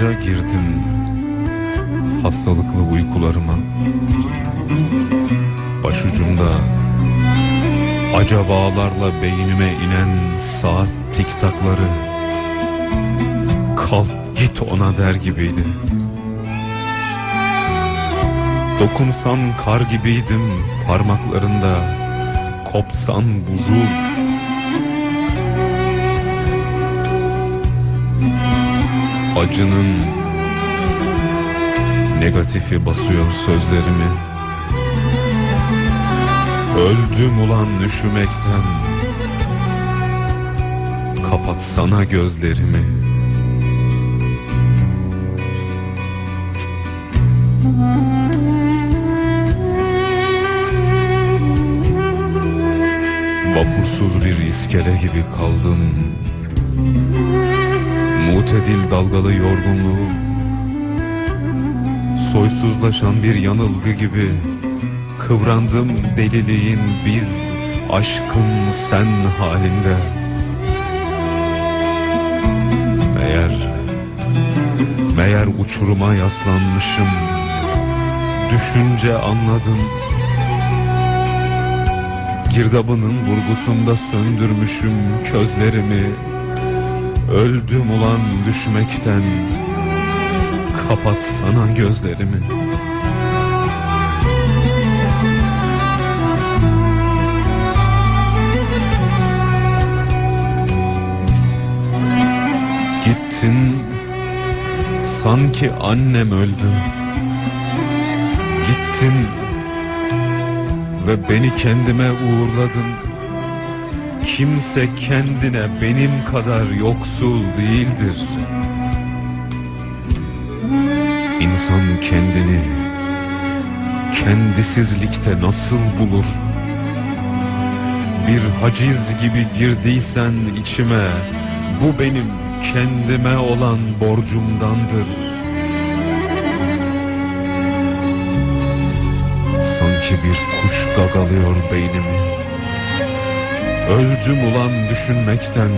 Ağırlığınca girdim hastalıklı uykularıma. Başucumda acabalarla beynime inen saat tiktakları. Kalk git ona der gibiydi. Dokunsan kar gibiydim parmaklarında. Kopsan buzul Acının negatifi basıyor sözlerimi. Öldüm ulan üşümekten. Kapatsana gözlerimi. Vapursuz bir iskele gibi kaldım Mutedil dalgalı yorgunluğu. Soysuzlaşan bir yanılgı gibi Kıvrandım deliliğin biz Aşkın sen halinde. Meğer Meğer uçuruma yaslanmışım. Düşünce anladım. Girdabının vurgusunda söndürmüşüm közlerimi Öldüm ulan düşmekten. Kapatsana gözlerimi. Gittin. Sanki annem öldü. Gittin. Ve beni kendime uğurladın Kimse kendine benim kadar yoksul değildir. İnsan kendini kendisizlikte nasıl bulur? Bir haciz gibi girdiysen içime Bu benim kendime olan borcumdandır. Sanki bir kuş gagalıyor beynimi Öldüm ulan düşünmekten.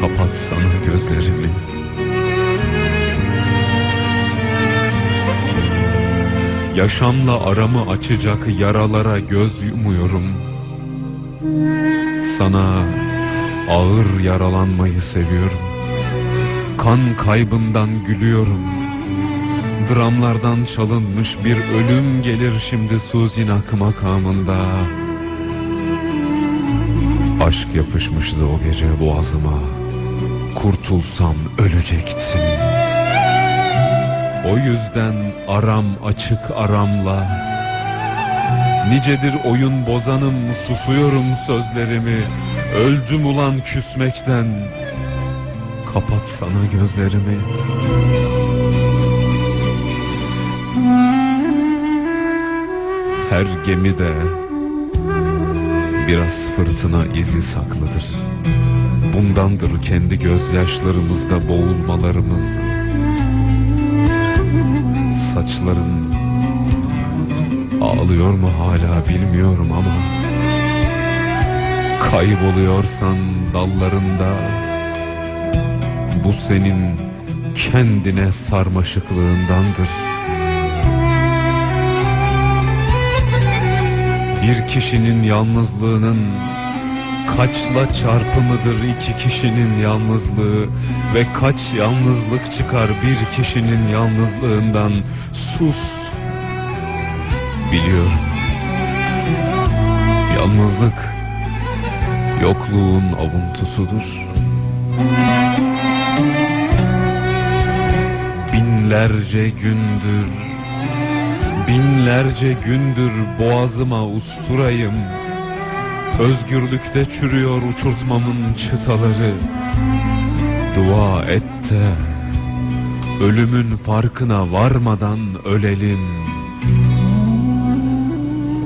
Kapatsana gözlerimi. Yaşamla aramı açacak yaralara göz yumuyorum. Sana ağır yaralanmayı seviyorum. Kan kaybından gülüyorum. Dramlardan çalınmış bir ölüm gelir şimdi Suzinak makamında Aşk yapışmıştı o gece boğazıma. Kurtulsam ölecektim. O yüzden aram açık aramla. Nicedir oyun bozanım susuyorum sözlerimi. Öldüm ulan küsmekten. Kapatsana gözlerimi. Her gemide biraz fırtına izi saklıdır. Bundandır kendi gözyaşlarımızda boğulmalarımız. Saçların ağlıyor mu hala bilmiyorum ama Kayboluyorsan dallarında Bu senin kendine sarmaşıklığındandır Bir kişinin yalnızlığının kaçla çarpımıdır iki kişinin yalnızlığı? Ve kaç yalnızlık çıkar bir kişinin yalnızlığından? Sus. Biliyorum. Yalnızlık yokluğun avuntusudur. Binlerce gündür Binlerce gündür boğazıma usturayım. Özgürlükte çürüyor uçurtmamın çıtaları. Dua et de Ölümün farkına varmadan ölelim.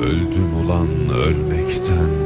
Öldüm ulan ölmekten